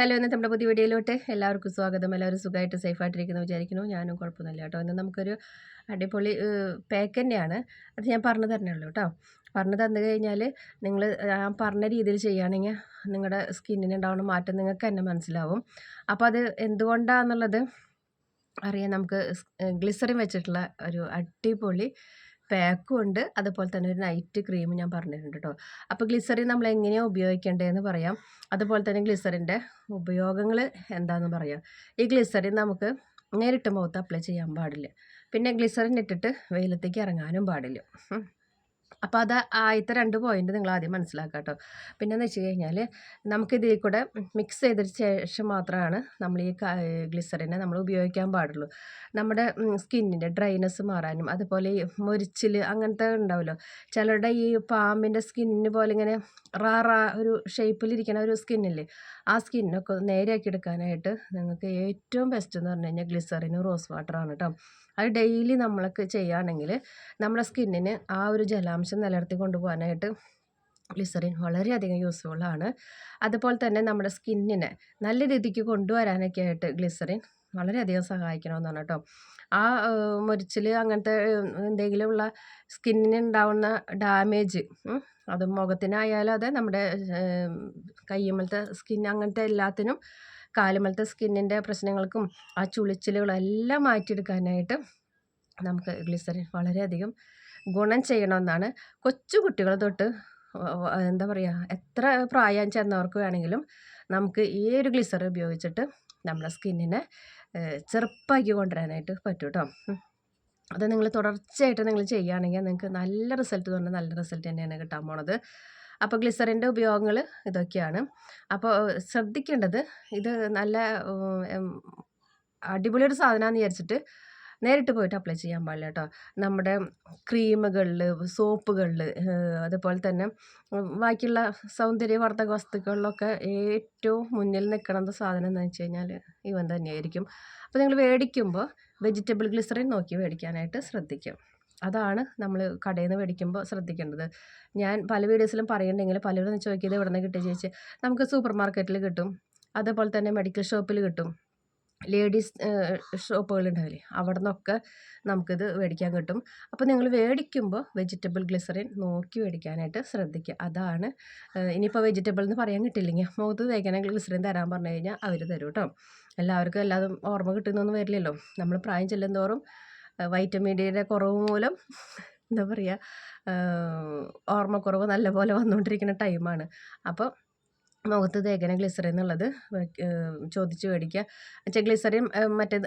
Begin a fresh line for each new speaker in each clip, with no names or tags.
Hello ഇന്ന് നമ്മുടെ പുതിയ വീഡിയോയിലോട്ട് എല്ലാവർക്കും സ്വാഗതം. എല്ലാവരും സുഖമായിട്ട് സേഫായിട്ടിരിക്കുന്നു വിചാരിക്കുന്നു. ഞാനും കുഴപ്പമൊന്നുമില്ല കേട്ടോ. ഇന്ന് നമുക്കൊരു അടിപൊളി പാക്ക് തന്നെയാണ്. അത് ഞാൻ പറഞ്ഞു തരണേ ഉള്ളൂ കേട്ടോ. പറഞ്ഞു തന്നു കഴിഞ്ഞാൽ നിങ്ങൾ ഞാൻ പറഞ്ഞ രീതിയിൽ ചെയ്യുകയാണെങ്കിൽ നിങ്ങളുടെ സ്കിന്നിന് ഉണ്ടാവുന്ന മാറ്റം നിങ്ങൾക്ക് തന്നെ മനസ്സിലാവും. അപ്പോൾ അത് എന്തുകൊണ്ടാണെന്നുള്ളത് അറിയാൻ നമുക്ക് ഗ്ലിസറിൻ വെച്ചിട്ടുള്ള ഒരു അടിപൊളി പാക്കും ഉണ്ട്. അതുപോലെ തന്നെ ഒരു നൈറ്റ് ക്രീം ഞാൻ പറഞ്ഞിട്ടുണ്ട് കേട്ടോ അപ്പോൾ ഗ്ലിസറിൻ നമ്മൾ എങ്ങനെയാണ് ഉപയോഗിക്കേണ്ടതെന്ന് പറയാം. അതുപോലെ തന്നെ ഗ്ലിസറിന്റെ ഉപയോഗങ്ങൾ എന്താണെന്ന് പറയാം. ഈ ഗ്ലിസറിൻ നമുക്ക് നേരിട്ട് മുഖത്ത് അപ്ലൈ ചെയ്യാൻ പാടില്ല. പിന്നെ ഗ്ലിസറിൻ ഇട്ടിട്ട് വെയിലത്തേക്ക് ഇറങ്ങാനും പാടില്ല. അപ്പോൾ അത് ആദ്യത്തെ രണ്ട് പോയിന്റ് നിങ്ങൾ ആദ്യം മനസ്സിലാക്കുക കേട്ടോ പിന്നെയെന്ന് വെച്ച് കഴിഞ്ഞാൽ നമുക്കിതിൽ കൂടെ മിക്സ് ചെയ്ത ശേഷം മാത്രമാണ് നമ്മൾ ഈ ഗ്ലിസറിനെ നമ്മൾ ഉപയോഗിക്കാൻ പാടുള്ളൂ. നമ്മുടെ സ്കിന്നിന്റെ ഡ്രൈനെസ് മാറാനും അതുപോലെ ഈ മുരിച്ചിൽ അങ്ങനത്തെ ഉണ്ടാവുമല്ലോ ചിലരുടെ ഈ പാമ്പിന്റെ സ്കിന്നിന് പോലെ ഇങ്ങനെ റാ റാ ഒരു ഷേപ്പിലിരിക്കുന്ന ഒരു സ്കിന്നില്ലേ ആ സ്കിന്നൊക്കെ നേരെയാക്കി എടുക്കാനായിട്ട് നിങ്ങൾക്ക് ഏറ്റവും ബെസ്റ്റ് എന്ന് പറഞ്ഞു കഴിഞ്ഞാൽ ഗ്ലിസറിനും റോസ് വാട്ടറാണ് കേട്ടോ അത് ഡെയിലി നമ്മൾക്ക് ചെയ്യുകയാണെങ്കിൽ നമ്മുടെ സ്കിന്നിന് ആ ഒരു ജലാംശം നിലനിർത്തി കൊണ്ടുപോകാനായിട്ട് ഗ്ലിസറിൻ വളരെയധികം യൂസ്ഫുള്ളാണ് അതുപോലെ തന്നെ നമ്മുടെ സ്കിന്നിനെ നല്ല രീതിക്ക് കൊണ്ടുവരാനൊക്കെ ആയിട്ട് ഗ്ലിസറിൻ വളരെയധികം സഹായിക്കണമെന്നാണ് കേട്ടോ. ആ മുരിച്ചിൽ അങ്ങനത്തെ എന്തെങ്കിലുമുള്ള സ്കിന്നിന് ഉണ്ടാവുന്ന ഡാമേജ് അത് മുഖത്തിനായാലും അതെ നമ്മുടെ കയ്യുമ്മലത്തെ സ്കിൻ അങ്ങനത്തെ എല്ലാത്തിനും കാലുമലത്തെ സ്കിന്നിന്റെ പ്രശ്നങ്ങൾക്കും ആ ചുളിച്ചിലുകളും എല്ലാം മാറ്റിയെടുക്കാനായിട്ട് നമുക്ക് ഗ്ലിസറിൻ വളരെയധികം ഗുണം ചെയ്യണമെന്നാണ്. കൊച്ചു കുട്ടികൾ തൊട്ട് എന്താ പറയുക എത്ര പ്രായം ചെന്നവർക്ക് വേണമെങ്കിലും നമുക്ക് ഈ ഒരു ഗ്ലിസറിൻ ഉപയോഗിച്ചിട്ട് നമ്മുടെ സ്കിന്നിനെ ചെറുപ്പമാക്കി കൊണ്ടുവരാനായിട്ട് പറ്റും കേട്ടോ. അത് നിങ്ങൾ തുടർച്ചയായിട്ട് നിങ്ങൾ ചെയ്യുകയാണെങ്കിൽ നിങ്ങൾക്ക് നല്ല റിസൾട്ട് തന്നെ നല്ല റിസൾട്ട് തന്നെയാണ് കിട്ടാൻ പോണത്. അപ്പോൾ ഗ്ലിസറിന്റെ ഉപയോഗങ്ങൾ ഇതൊക്കെയാണ്. അപ്പോൾ ശ്രദ്ധിക്കേണ്ടത് ഇത് നല്ല അടിപൊളി ഒരു സാധനമാണെന്ന് വിചാരിച്ചിട്ട് നേരിട്ട് പോയിട്ട് അപ്ലൈ ചെയ്യാൻ പാടില്ല കേട്ടോ. നമ്മുടെ ക്രീമുകളിൽ സോപ്പുകളിൽ അതുപോലെ തന്നെ ബാക്കിയുള്ള സൗന്ദര്യവർദ്ധക വസ്തുക്കളിലൊക്കെ ഏറ്റവും മുന്നിൽ നിൽക്കണ സാധനം എന്ന് വെച്ച് കഴിഞ്ഞാൽ ഇവൻ തന്നെയായിരിക്കും. അപ്പോൾ നിങ്ങൾ മേടിക്കുമ്പോൾ വെജിറ്റബിൾ ഗ്ലിസറിൻ നോക്കി മേടിക്കാനായിട്ട് ശ്രദ്ധിക്കും. അതാണ് നമ്മൾ കടയിൽ നിന്ന് മേടിക്കുമ്പോൾ ശ്രദ്ധിക്കേണ്ടത്. ഞാൻ പല വീഡിയോസിലും പറയുന്നുണ്ടെങ്കിൽ പലരും ചോദിക്കിയത് ഇവിടെ നിന്ന് കിട്ടിയ? ചോദിച്ച് നമുക്ക് സൂപ്പർ മാർക്കറ്റിൽ കിട്ടും. അതേപോലെ തന്നെ മെഡിക്കൽ ഷോപ്പിൽ കിട്ടും. ലേഡീസ് ഷോപ്പുകളുണ്ടാവില്ലേ അവിടെ നിന്നൊക്കെ നമുക്കിത് മേടിക്കാൻ കിട്ടും. അപ്പോൾ നിങ്ങൾ മേടിക്കുമ്പോൾ വെജിറ്റബിൾ ഗ്ലിസറിൻ നോക്കി മേടിക്കാനായിട്ട് ശ്രദ്ധിക്കുക അതാണ് ഇനിയിപ്പോൾ വെജിറ്റബിൾ എന്ന് പറയാൻ കിട്ടില്ലെങ്കിൽ മുഖത്ത് തേക്കാനെങ്കിൽ ഗ്ലിസറിൻ തരാൻ പറഞ്ഞു കഴിഞ്ഞാൽ അവർ തരും കേട്ടോ എല്ലാവർക്കും എല്ലാതും ഓർമ്മ കിട്ടുന്നൊന്നും വരില്ലല്ലോ. നമ്മൾ പ്രായം ചെല്ലും തോറും വൈറ്റമിൻ ഡിയുടെ കുറവ് മൂലം എന്താ പറയുക ഓർമ്മക്കുറവ് നല്ലപോലെ വന്നുകൊണ്ടിരിക്കുന്ന ടൈമാണ്. അപ്പോൾ മുഖത്ത് തേക്കണ ഗ്ലിസറിൻ എന്നുള്ളത് ചോദിച്ച് മേടിക്കുക. എന്നുവെച്ചാൽ ഗ്ലിസറിൻ മറ്റേ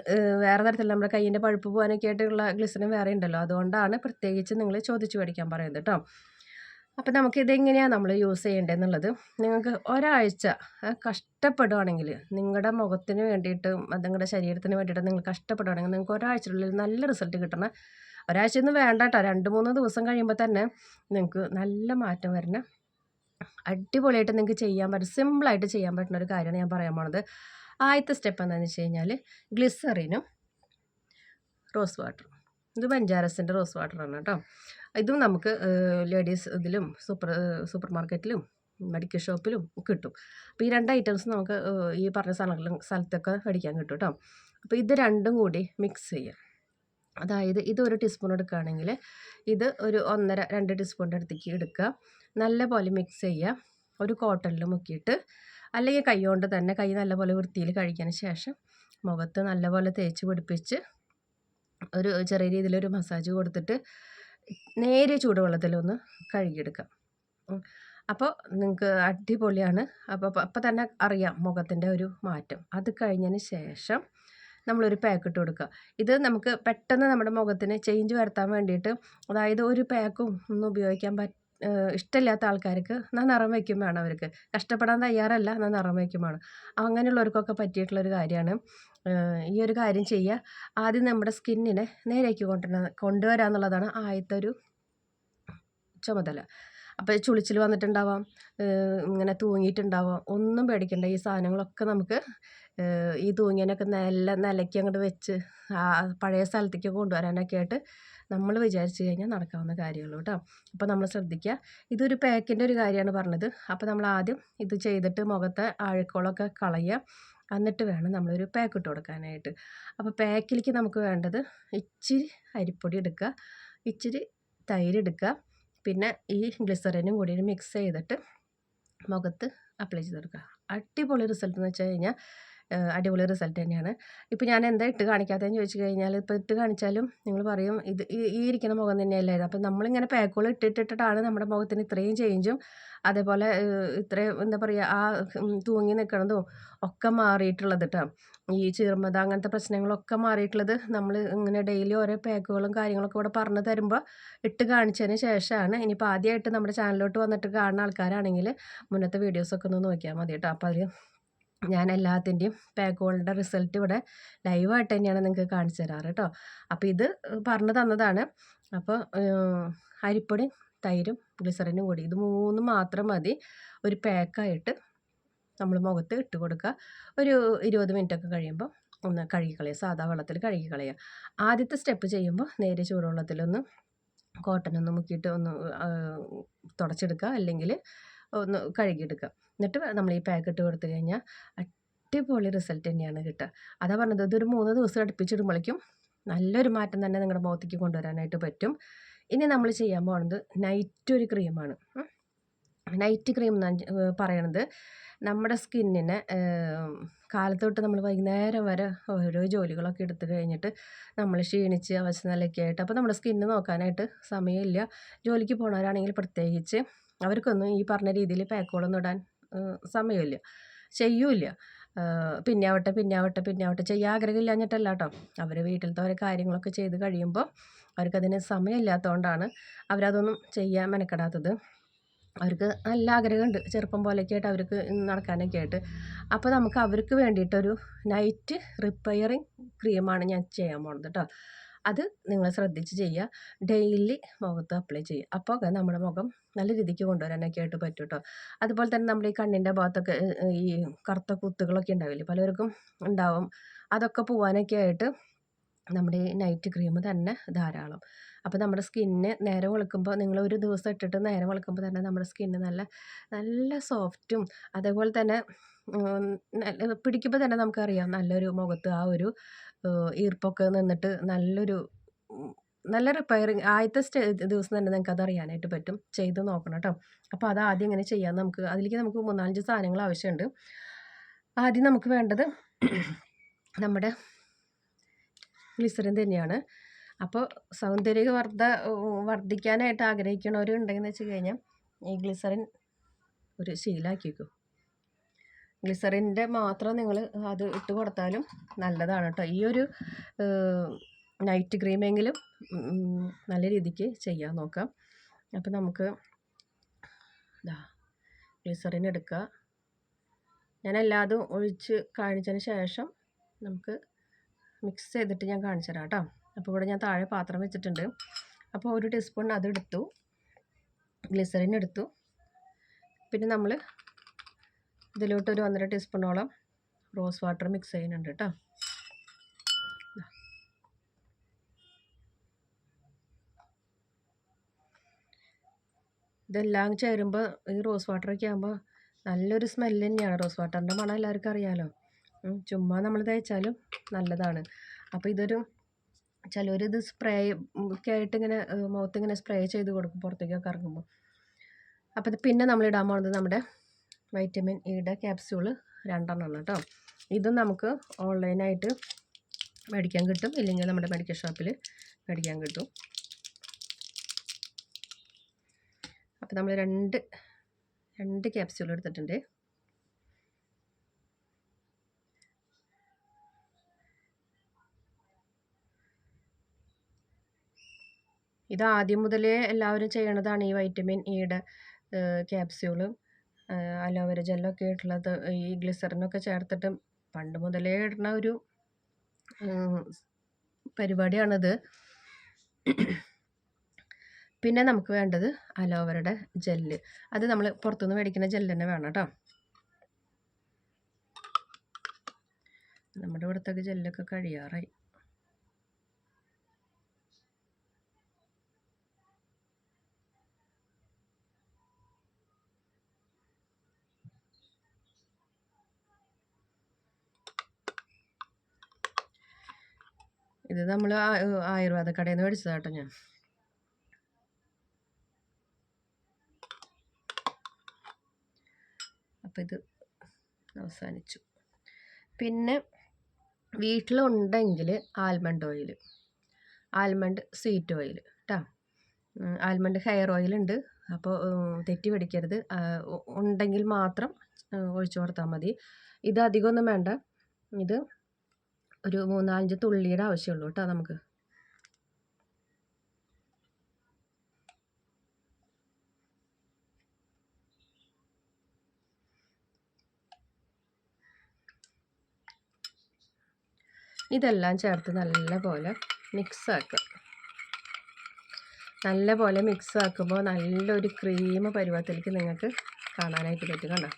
വേറെ തരത്തിൽ നമ്മുടെ കയ്യിന്റെ പഴുപ്പ് പോകാനൊക്കെ ആയിട്ടുള്ള ഗ്ലിസറിൻ വേറെ ഉണ്ടല്ലോ. അതുകൊണ്ടാണ് പ്രത്യേകിച്ച് നിങ്ങൾ ചോദിച്ച് മേടിക്കാൻ പറയുന്നത് കേട്ടോ അപ്പോൾ നമുക്ക് ഇതെങ്ങനെയാണ് നമ്മൾ യൂസ് ചെയ്യേണ്ടതെന്നുള്ളത്? നിങ്ങൾക്ക് ഒരാഴ്ച കഷ്ടപ്പെടുവാണെങ്കിൽ നിങ്ങളുടെ മുഖത്തിന് വേണ്ടിയിട്ട് നിങ്ങളുടെ ശരീരത്തിന് വേണ്ടിയിട്ട് നിങ്ങൾ കഷ്ടപ്പെടുവാണെങ്കിൽ നിങ്ങൾക്ക് ഒരാഴ്ചയുള്ളിൽ നല്ല റിസൾട്ട് കിട്ടണം. ഒരാഴ്ച ഒന്നും വേണ്ട കേട്ടോ രണ്ട് മൂന്ന് ദിവസം കഴിയുമ്പോൾ തന്നെ നിങ്ങൾക്ക് നല്ല മാറ്റം വരുന്ന അടിപൊളിയായിട്ട് നിങ്ങൾക്ക് ചെയ്യാൻ പറ്റും. സിമ്പിളായിട്ട് ചെയ്യാൻ പറ്റുന്ന ഒരു കാര്യമാണ് ഞാൻ പറയാൻ പോണത്. ആദ്യത്തെ സ്റ്റെപ്പ് എന്താണെന്ന് വെച്ച് കഴിഞ്ഞാൽ ഗ്ലിസറിനും റോസ് വാട്ടറും ഇത് ബഞ്ചാരസിന്റെ റോസ് വാട്ടർ ആണ് കേട്ടോ. ഇതും നമുക്ക് ലേഡീസ് ഇതിലും സൂപ്പർ സൂപ്പർ മാർക്കറ്റിലും മെഡിക്കൽ ഷോപ്പിലും കിട്ടും. അപ്പോൾ ഈ രണ്ട് ഐറ്റംസ് നമുക്ക് ഈ പറഞ്ഞ സ്ഥലങ്ങളിലും സ്ഥലത്തൊക്കെ മേടിക്കാൻ കിട്ടും കേട്ടോ അപ്പോൾ ഇത് രണ്ടും കൂടി മിക്സ് ചെയ്യുക അതായത് ഇത് ഒരു ടീസ്പൂൺ എടുക്കുകയാണെങ്കിൽ ഇത് ഒരു ഒന്നര രണ്ട് ടീസ്പൂണിന്റെ അടുത്തേക്ക് എടുക്കുക. നല്ലപോലെ മിക്സ് ചെയ്യുക. ഒരു കോട്ടണിൽ മുക്കിയിട്ട് അല്ലെങ്കിൽ കൈ കൊണ്ട് തന്നെ കൈ നല്ലപോലെ വൃത്തിയിൽ കഴിക്കാൻ ശേഷം മുഖത്ത് നല്ലപോലെ തേച്ച് പിടിപ്പിച്ച് ഒരു ചെറിയ രീതിയിലൊരു മസാജ് കൊടുത്തിട്ട് നേരെ ചൂടുവെള്ളത്തിലൊന്ന് കഴുകിയെടുക്കാം. അപ്പോൾ നിങ്ങൾക്ക് അടിപൊളിയാണ്. അപ്പോൾ അപ്പോൾ തന്നെ അറിയാം മുഖത്തിന്റെ ഒരു മാറ്റം. അത് കഴിഞ്ഞതിന് ശേഷം നമ്മളൊരു പാക്ക് ഇട്ട് കൊടുക്കുക. ഇത് നമുക്ക് പെട്ടെന്ന് നമ്മുടെ മുഖത്തിന് ചേഞ്ച് വരുത്താൻ വേണ്ടിയിട്ട് അതായത് ഒരു പാക്കും ഒന്നും ഉപയോഗിക്കാൻ പറ്റ ഇഷ്ടമില്ലാത്ത ആൾക്കാർക്ക് എന്നാൽ നിറം വയ്ക്കും വേണം അവർക്ക്. കഷ്ടപ്പെടാൻ തയ്യാറല്ല എന്നാൽ നിറം വയ്ക്കും വേണം. അങ്ങനെയുള്ളവർക്കൊക്കെ പറ്റിയിട്ടുള്ളൊരു കാര്യമാണ്. ഈ ഒരു കാര്യം ചെയ്യുക. ആദ്യം നമ്മുടെ സ്കിന്നിനെ നേരേക്ക് കൊണ്ടുവരണം കൊണ്ടുവരിക എന്നുള്ളതാണ് ആദ്യത്തെ ഒരു ചുമതല. അപ്പോൾ ചുളിച്ചിൽ വന്നിട്ടുണ്ടാവാം ഇങ്ങനെ തൂങ്ങിയിട്ടുണ്ടാവാം ഒന്നും പേടിക്കണ്ട. ഈ സാധനങ്ങളൊക്കെ നമുക്ക് ഈ തൂങ്ങിയതിനൊക്കെ നല്ല നിലയ്ക്ക് അങ്ങോട്ട് വെച്ച് പഴയ സ്ഥലത്തേക്ക് കൊണ്ടുവരാനൊക്കെ ആയിട്ട് നമ്മൾ വിചാരിച്ചു കഴിഞ്ഞാൽ നടക്കാവുന്ന കാര്യമുള്ളൂ കേട്ടോ. അപ്പോൾ നമ്മൾ ശ്രദ്ധിക്കുക. ഇതൊരു പാക്കിന്റെ ഒരു കാര്യമാണ് പറഞ്ഞത്. അപ്പോൾ നമ്മൾ ആദ്യം ഇത് ചെയ്തിട്ട് മുഖത്തെ ആഴക്കോളൊക്കെ കളയുക. എന്നിട്ട് വേണം നമ്മളൊരു പാക്ക് ഇട്ട് കൊടുക്കാനായിട്ട്. അപ്പോൾ പാക്കിലേക്ക് നമുക്ക് വേണ്ടത് ഇച്ചിരി അരിപ്പൊടി എടുക്കുക ഇച്ചിരി തൈര് എടുക്കുക പിന്നെ ഈ ഗ്ലിസറിനും കൂടി മിക്സ് ചെയ്തിട്ട് മുഖത്ത് അപ്ലൈ ചെയ്ത് കൊടുക്കുക. അടിപൊളി റിസൾട്ട് എന്ന് വെച്ച് കഴിഞ്ഞാൽ അടിപൊളി റിസൾട്ട് തന്നെയാണ്. ഇപ്പോൾ ഞാൻ എന്താ ഇട്ട് കാണിക്കാത്തതെന്ന് ചോദിച്ചു കഴിഞ്ഞാൽ ഇപ്പോൾ ഇട്ട് കാണിച്ചാലും നിങ്ങൾ പറയും ഇത് ഈ ഇരിക്കുന്ന മുഖം തന്നെയല്ലേ അപ്പോൾ നമ്മളിങ്ങനെ പാക്കുകൾ ഇട്ടിട്ടിട്ടാണ് നമ്മുടെ മുഖത്തിന് ഇത്രയും ചേഞ്ചും അതേപോലെ ഇത്രയും എന്താ പറയുക ആ തൂങ്ങി നിൽക്കണതും ഒക്കെ മാറിയിട്ടുള്ളത് കേട്ടോ ഈ ചീർമത അങ്ങനത്തെ പ്രശ്നങ്ങളൊക്കെ മാറിയിട്ടുള്ളത് നമ്മൾ ഇങ്ങനെ ഡെയിലി ഓരോ പാക്കുകളും കാര്യങ്ങളൊക്കെ ഇവിടെ പറഞ്ഞു തരുമ്പോൾ ഇട്ട് കാണിച്ചതിന് ശേഷമാണ് ഇനിയിപ്പോൾ ആദ്യമായിട്ട് നമ്മുടെ ചാനലിലോട്ട് വന്നിട്ട് കാണുന്ന ആൾക്കാരാണെങ്കിൽ മുന്നത്തെ വീഡിയോസൊക്കെ ഒന്ന് നോക്കിയാൽ മതി കേട്ടോ അപ്പോൾ അതിൽ ഞാൻ എല്ലാത്തിന്റെയും പാക്ക് ഹോളിന്റെ റിസൾട്ട് ഇവിടെ ലൈവായിട്ട് തന്നെയാണ് നിങ്ങൾക്ക് കാണിച്ചു തരാറ് കേട്ടോ അപ്പോൾ ഇത് പറഞ്ഞു തന്നതാണ്. അപ്പോൾ അരിപ്പൊടി തൈരും ഗ്ലിസറിനും കൂടി. ഇത് മൂന്ന് മാത്രം മതി. ഒരു പാക്കായിട്ട് നമ്മൾ മുഖത്ത് ഇട്ട് കൊടുക്കുക. ഒരു ഇരുപത് മിനിറ്റൊക്കെ കഴിയുമ്പോൾ ഒന്ന് കഴുകി കളയുക സാധാ വെള്ളത്തിൽ കഴുകി കളയുക ആദ്യത്തെ സ്റ്റെപ്പ് ചെയ്യുമ്പോൾ നേരെ ചൂടുവെള്ളത്തിലൊന്ന് കോട്ടൺ ഒന്ന് മുക്കിയിട്ട് ഒന്ന് തുടച്ചെടുക്കുക. അല്ലെങ്കിൽ ഒന്ന് കഴുകിയെടുക്കുക. എന്നിട്ട് നമ്മൾ ഈ പാക്ക് ഇട്ട് കൊടുത്തു കഴിഞ്ഞാൽ അടിപൊളി റിസൾട്ട് തന്നെയാണ് കിട്ടുക. അതാ പറഞ്ഞത് ഇതൊരു മൂന്ന് ദിവസം അടുപ്പിച്ചിടുമ്പോഴേക്കും നല്ലൊരു മാറ്റം തന്നെ നിങ്ങളുടെ മുഖത്തേക്ക് കൊണ്ടുവരാനായിട്ട് പറ്റും. ഇനി നമ്മൾ ചെയ്യാൻ പോകുന്നത് നൈറ്റ് ഒരു ക്രീമാണ് നൈറ്റ് ക്രീം എന്ന് പറയണത് നമ്മുടെ സ്കിന്നിനെ കാലത്തോട്ട് നമ്മൾ വൈകുന്നേരം വരെ ഓരോ ജോലികളൊക്കെ എടുത്തു കഴിഞ്ഞിട്ട് നമ്മൾ ക്ഷീണിച്ച് അവശനിലയൊക്കെ ആയിട്ട് അപ്പോൾ നമ്മുടെ സ്കിന്ന് നോക്കാനായിട്ട് സമയമില്ല. ജോലിക്ക് പോണവരാണെങ്കിൽ പ്രത്യേകിച്ച് അവർക്കൊന്നും ഈ പറഞ്ഞ രീതിയിൽ പാക്കുകളൊന്നും ഇടാൻ സമയമില്ല. ചെയ്യൂല പിന്നെ ആവട്ടെ പിന്നെ ആവട്ടെ പിന്നെ ആവട്ടെ ചെയ്യാൻ ആഗ്രഹമില്ലാഞ്ഞിട്ടല്ല കേട്ടോ അവർ വീട്ടിലത്തെ ഓരോ കാര്യങ്ങളൊക്കെ ചെയ്ത് കഴിയുമ്പോൾ അവർക്കതിന് സമയമില്ലാത്തതുകൊണ്ടാണ് അവരതൊന്നും ചെയ്യാൻ മെനക്കെടാത്തത്. അവർക്ക് നല്ല ആഗ്രഹമുണ്ട് ചെറുപ്പം പോലെയൊക്കെ ആയിട്ട് അവർക്ക് നടക്കാനൊക്കെ ആയിട്ട്. അപ്പോൾ നമുക്ക് അവർക്ക് വേണ്ടിയിട്ടൊരു നൈറ്റ് റിപ്പയറിങ് ക്രീമാണ് ഞാൻ ചെയ്യാൻ പോണത് കേട്ടോ അത് നിങ്ങൾ ശ്രദ്ധിച്ച് ചെയ്യുക. ഡെയിലി മുഖത്ത് അപ്ലൈ ചെയ്യുക. അപ്പോൾ നമ്മുടെ മുഖം നല്ല രീതിക്ക് കൊണ്ടുവരാനൊക്കെ ആയിട്ട് പറ്റും കേട്ടോ. അതുപോലെ തന്നെ നമ്മുടെ ഈ കണ്ണിന്റെ ഭാഗത്തൊക്കെ ഈ കറുത്ത കുത്തുകളൊക്കെ ഉണ്ടാവില്ലേ? പലർക്കും ഉണ്ടാവും. അതൊക്കെ പോവാനൊക്കെ ആയിട്ട് നമ്മുടെ ഈ നൈറ്റ് ക്രീം തന്നെ ധാരാളം. അപ്പോൾ നമ്മുടെ സ്കിന്ന് നേരം വെളുക്കുമ്പോൾ നിങ്ങൾ ഒരു ദിവസം ഇട്ടിട്ട് നേരം വെളുക്കുമ്പോൾ തന്നെ നമ്മുടെ സ്കിന്ന് നല്ല നല്ല സോഫ്റ്റും അതേപോലെ തന്നെ പിടിക്കുമ്പോൾ തന്നെ നമുക്കറിയാം നല്ലൊരു മുഖത്ത് ആ ഒരു ഈർപ്പൊക്കെ നിന്നിട്ട് നല്ലൊരു നല്ല റിപ്പയറിങ് ആദ്യത്തെ സ്റ്റേ ദിവസം തന്നെ നിങ്ങൾക്ക് അത് അറിയാനായിട്ട് പറ്റും. ചെയ്ത് നോക്കണം കേട്ടോ അപ്പോൾ അത് ആദ്യം ഇങ്ങനെ ചെയ്യാം നമുക്ക് അതിലേക്ക് നമുക്ക് മൂന്നാലഞ്ച് സാധനങ്ങൾ ആവശ്യമുണ്ട്. ആദ്യം നമുക്ക് വേണ്ടത് നമ്മുടെ ഗ്ലിസറിൻ തന്നെയാണ്. അപ്പോൾ സൗന്ദര്യ വർദ്ധ വർദ്ധിക്കാനായിട്ട് ആഗ്രഹിക്കണവരുണ്ടെന്ന് വെച്ച് കഴിഞ്ഞാൽ ഈ ഗ്ലിസറിൻ ഒരു ശീലമാക്കി വെക്കും ഗ്ലിസറിന്റെ മാത്രം നിങ്ങൾ അത് ഇട്ട് കൊടുത്താലും നല്ലതാണ് കേട്ടോ. ഈ ഒരു നൈറ്റ് ക്രീമെങ്കിലും നല്ല രീതിക്ക് ചെയ്യാൻ നോക്കാം. അപ്പോൾ നമുക്ക് ഇതാ ഗ്ലിസറിൻ എടുക്കുക. ഞാൻ എല്ലാതും ഒഴിച്ച് കാണിച്ചതിന് ശേഷം നമുക്ക് മിക്സ് ചെയ്തിട്ട് ഞാൻ കാണിച്ചു തരാം കേട്ടോ. അപ്പോൾ ഇവിടെ ഞാൻ താഴെ പാത്രം വെച്ചിട്ടുണ്ട്. അപ്പോൾ ഒരു ടീസ്പൂൺ അതെടുത്തു ഗ്ലിസറിൻ എടുത്തു. പിന്നെ നമ്മൾ ഇതിലോട്ട് ഒരു ഒന്നര ടീസ്പൂണോളം റോസ് വാട്ടർ മിക്സ് ചെയ്യുന്നുണ്ട് കേട്ടോ ഇതെല്ലാം ചേരുമ്പോൾ ഈ റോസ് വാട്ടറൊക്കെ ആകുമ്പോൾ നല്ലൊരു സ്മെല്ല് തന്നെയാണ്. റോസ് വാട്ടറിന്റെ മണം എല്ലാവർക്കും അറിയാമല്ലോ ചുമ്മാ നമ്മൾ തേച്ചാലും നല്ലതാണ്. അപ്പോൾ ഇതൊരു ചിലരിത് സ്പ്രേ ഒക്കെ ആയിട്ട് ഇങ്ങനെ മുഖത്തിങ്ങനെ സ്പ്രേ ചെയ്ത് കൊടുക്കും പുറത്തേക്കൊക്കെ ഇറങ്ങുമ്പോൾ അപ്പോൾ പിന്നെ നമ്മൾ ഇടാൻ പോകുന്നത് നമ്മുടെ വൈറ്റമിൻ ഇയുടെ ക്യാപ്സ്യൂൾ രണ്ടെണ്ണം കേട്ടോ ഇത് നമുക്ക് ഓൺലൈനായിട്ട് മേടിക്കാൻ കിട്ടും. ഇല്ലെങ്കിൽ നമ്മുടെ മെഡിക്കൽ ഷോപ്പിൽ മേടിക്കാൻ കിട്ടും. അപ്പോൾ നമ്മൾ രണ്ട് രണ്ട് ക്യാപ്സ്യൂൾ എടുത്തിട്ടുണ്ട്. ഇത് ആദ്യം മുതലേ എല്ലാവരും ചെയ്യണതാണ് ഈ വൈറ്റമിൻ ഇയുടെ ക്യാപ്സ്യൂൾ അലോവേര ജെല്ലൊക്കെ ഇട്ടുള്ളത് ഈ ഗ്ലിസറിനൊക്കെ ചേർത്തിട്ട് പണ്ട് മുതലേ ഇടുന്ന ഒരു പരിപാടിയാണിത്. പിന്നെ നമുക്ക് വേണ്ടത് അലോവരുടെ ജെല്ല്. അത് നമ്മൾ പുറത്തുനിന്ന് മേടിക്കുന്ന ജെല്ല് തന്നെ വേണം കേട്ടോ. നമ്മുടെ ഇവിടുത്തെ ജെല്ലൊക്കെ കഴിയാറായി. ഇത് നമ്മൾ ആയുർവേദ കടയിൽ നിന്ന് മേടിച്ചതാട്ടോ ഞാൻ. അപ്പോൾ ഇത് അവസാനിച്ചു. പിന്നെ വീട്ടിലുണ്ടെങ്കിൽ almond oil almond sweet oil കേട്ടോ ആൽമണ്ട് ഹെയർ ഓയിൽ ഉണ്ട് അപ്പോൾ തെറ്റി പിടിക്കരുത്. ഉണ്ടെങ്കിൽ മാത്രം ഒഴിച്ചു കൊടുത്താൽ മതി. ഇത് അധികമൊന്നും വേണ്ട. ഇത് ഒരു മൂന്നാലഞ്ച് തുള്ളിയുടെ ആവശ്യമുള്ളൂ കേട്ടോ നമുക്ക്. ഇതെല്ലാം ചേർത്ത് നല്ല പോലെ മിക്സ് ആക്കുക നല്ല പോലെ മിക്സ് ആക്കുമ്പോൾ നല്ലൊരു ക്രീം പരുവത്തിലേക്ക് നിങ്ങൾക്ക് കാണാനായിട്ട് പറ്റും കണ്ടോ?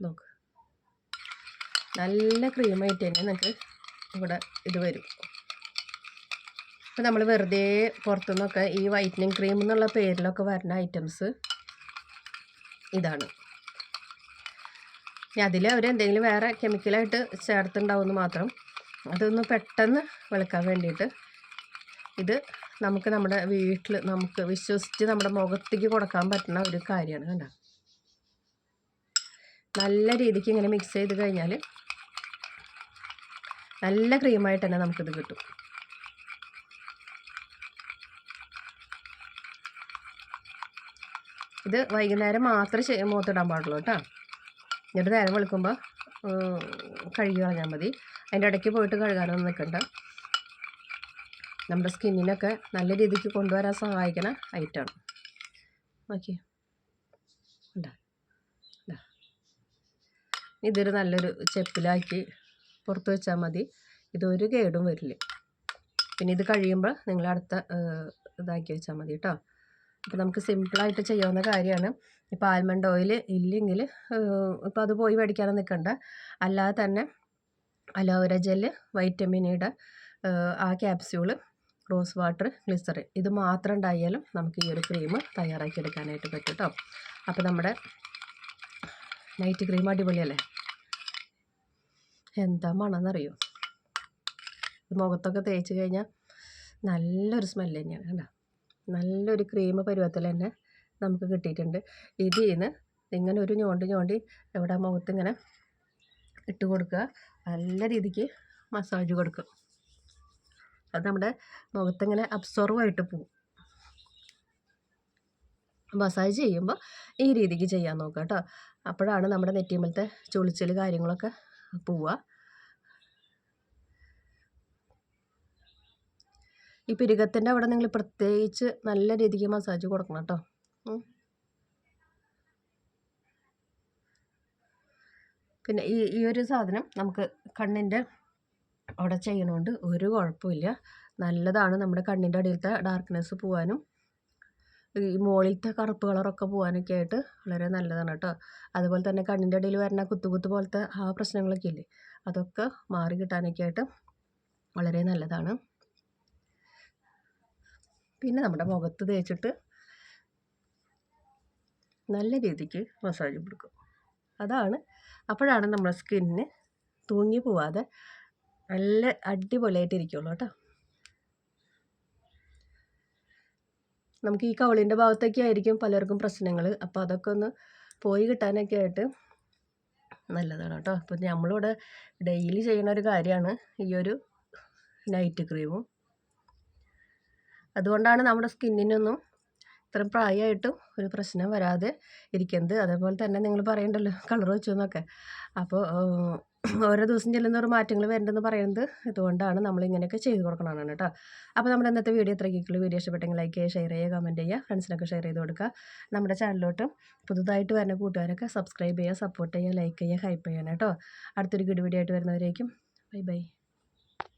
നോക്ക്. നല്ല ക്രീമായിട്ട് തന്നെ നമുക്ക് ഇവിടെ ഇത് വരും. അപ്പോൾ നമ്മൾ വെറുതെ പുറത്തുനിന്നൊക്കെ ഈ വൈറ്റനിങ് ക്രീം എന്നുള്ള പേരിലൊക്കെ വരുന്ന ഐറ്റംസ് ഇതാണ്. ഇനി അതിൽ അവർ എന്തെങ്കിലും വേറെ കെമിക്കലായിട്ട് ചേർത്തുണ്ടാവുമെന്ന് മാത്രം അതൊന്ന് പെട്ടെന്ന് വെളുക്കാൻ വേണ്ടിയിട്ട് ഇത് നമുക്ക് നമ്മുടെ വീട്ടിൽ നമുക്ക് വിശ്വസിച്ച് നമ്മുടെ മുഖത്തേക്ക് കൊടുക്കാൻ പറ്റുന്ന ഒരു കാര്യമാണ് കണ്ടോ? നല്ല രീതിക്ക് ഇങ്ങനെ മിക്സ് ചെയ്ത് കഴിഞ്ഞാൽ നല്ല ക്രീമായിട്ട് തന്നെ നമുക്കിത് കിട്ടും. ഇത് വൈകുന്നേരം മാത്രമേ മുഖത്തിടാൻ പാടുള്ളൂ കേട്ടോ. എന്നിട്ട് നേരം വെളുക്കുമ്പോൾ കഴുകി കളഞ്ഞാൽ മതി. അതിന്റെ ഇടയ്ക്ക് പോയിട്ട് കഴുകാനൊന്നും നിൽക്കണ്ട നമ്മുടെ സ്കിന്നിനൊക്കെ നല്ല രീതിക്ക് കൊണ്ടുവരാൻ സഹായിക്കുന്ന ഐറ്റമാണ് ഓക്കെ ഇതൊരു നല്ലൊരു ചെപ്പിലാക്കി പുറത്ത് വെച്ചാൽ മതി. ഇതൊരു കേടും വരില്ല. പിന്നെ ഇത് കഴിയുമ്പോൾ നിങ്ങൾ അടുത്ത ഇതാക്കി വെച്ചാൽ മതി കേട്ടോ അപ്പോൾ നമുക്ക് സിമ്പിളായിട്ട് ചെയ്യാവുന്ന കാര്യമാണ്. ഇപ്പോൾ ആൽമണ്ട് ഓയിൽ ഇല്ലെങ്കിൽ ഇപ്പോൾ അത് പോയി മേടിക്കാനും നിൽക്കണ്ട അല്ലാതെ തന്നെ അലോവേര ജെല്ല് വൈറ്റമിനിയുടെ ആ ക്യാപ്സ്യൂൾ റോസ് വാട്ടർ ഗ്ലിസറിൻ ഇത് മാത്രം ഉണ്ടായാലും നമുക്ക് ഈ ഒരു ക്രീം തയ്യാറാക്കി എടുക്കാനായിട്ട് പറ്റും കേട്ടോ അപ്പോൾ നമ്മുടെ നൈറ്റ് ക്രീം അടിപൊളിയല്ലേ? എന്താ മണമെന്നറിയോ മുഖത്തൊക്കെ തേച്ച് കഴിഞ്ഞാൽ നല്ലൊരു സ്മെല്ല് തന്നെയാണ് കണ്ടോ. നല്ലൊരു ക്രീം പരുവത്തിൽ തന്നെ നമുക്ക് കിട്ടിയിട്ടുണ്ട്. ഇതിൽ നിന്ന് ഇങ്ങനെ ഒരു ഞോണ്ടി ഞോണ്ടി എവിടെ മുഖത്ത് ഇങ്ങനെ ഇട്ട് കൊടുക്കുക. നല്ല രീതിക്ക് മസാജ് കൊടുക്കുക. അത് നമ്മുടെ മുഖത്തിങ്ങനെ അബ്സോർവ് ആയിട്ട് പോകും മസാജ് ചെയ്യുമ്പോൾ ഈ രീതിക്ക് ചെയ്യാൻ നോക്കുക കേട്ടോ. അപ്പോഴാണ് നമ്മുടെ നെറ്റിമലത്തെ ചുളിച്ചൽ കാര്യങ്ങളൊക്കെ പോവുക ഈ പിരുകത്തിന്റെ അവിടെ നിങ്ങൾ പ്രത്യേകിച്ച് നല്ല രീതിക്ക് മസാജ് കൊടുക്കണം കേട്ടോ. പിന്നെ ഈ ഈ ഒരു സാധനം നമുക്ക് കണ്ണിന്റെ അവിടെ ചെയ്യണോണ്ട് ഒരു കുഴപ്പമില്ല. നല്ലതാണ് നമ്മുടെ കണ്ണിന്റെ അടിയിലത്തെ ഡാർക്ക്നെസ് പോകാനും ഈ മുകളിലത്തെ കറുപ്പ് കളറൊക്കെ പോകാനൊക്കെ ആയിട്ട് വളരെ നല്ലതാണ് കേട്ടോ അതുപോലെ തന്നെ കണ്ണിന്റെ ഇടയിൽ വരുന്ന കുത്തു കുത്തു പോലത്തെ ആ പ്രശ്നങ്ങളൊക്കെ ഇല്ലേ? അതൊക്കെ മാറി കിട്ടാനൊക്കെ ആയിട്ട് വളരെ നല്ലതാണ്. പിന്നെ നമ്മുടെ മുഖത്ത് തേച്ചിട്ട് നല്ല രീതിക്ക് മസാജ് കൊടുക്കും. അതാണ്. അപ്പോഴാണ് നമ്മുടെ സ്കിന്നിന് തൂങ്ങി പോവാതെ നല്ല അടിപൊളിയായിട്ട് ഇരിക്കുള്ളൂ കേട്ടോ നമുക്ക് ഈ കവളിന്റെ ഭാഗത്തൊക്കെ ആയിരിക്കും പലർക്കും പ്രശ്നങ്ങൾ. അപ്പോൾ അതൊക്കെ ഒന്ന് പോയി കിട്ടാനൊക്കെ ആയിട്ട് നല്ലതാണ് കേട്ടോ. അപ്പോൾ നമ്മളിവിടെ ഡെയിലി ചെയ്യുന്ന ഒരു കാര്യമാണ് ഈ ഒരു നൈറ്റ് ക്രീമും അതുകൊണ്ടാണ് നമ്മുടെ സ്കിന്നിനൊന്നും ഇത്രയും പ്രായമായിട്ടും ഒരു പ്രശ്നം വരാതെ ഇരിക്കുന്നത്. അതേപോലെ തന്നെ നിങ്ങൾ പറയണ്ടല്ലോ കളർ വെച്ചു എന്നൊക്കെ അപ്പോൾ ഓരോ ദിവസം ചെല്ലുന്നവർ മാറ്റങ്ങൾ വരേണ്ടതെന്ന് പറയുന്നത് ഇതുകൊണ്ടാണ് നമ്മൾ ഇങ്ങനെയൊക്കെ ചെയ്ത് കൊടുക്കണമെന്നാണ് കേട്ടോ. അപ്പോൾ നമ്മുടെ ഇന്നത്തെ വീഡിയോ ഇത്രയ്ക്കുള്ള വീഡിയോ ഇഷ്ടപ്പെട്ടെങ്കിൽ ലൈക്ക് ചെയ്യുക ഷെയർ ചെയ്യുക കമന്റ് ചെയ്യുക ഫ്രണ്ട്സിനൊക്കെ ഷെയർ ചെയ്ത് കൊടുക്കുക. നമ്മുടെ ചാനലിലോട്ട് പുതുതായിട്ട് വരുന്ന കൂട്ടുകാരൊക്കെ സബ്സ്ക്രൈബ് ചെയ്യുക സപ്പോർട്ട് ചെയ്യുക ലൈക്ക് ചെയ്യുക ഹൈപ്പ് ചെയ്യണം കേട്ടോ. അടുത്തൊരു ഗുഡ് വീഡിയോ ആയിട്ട് വരുന്നവരേക്കും. Bye bye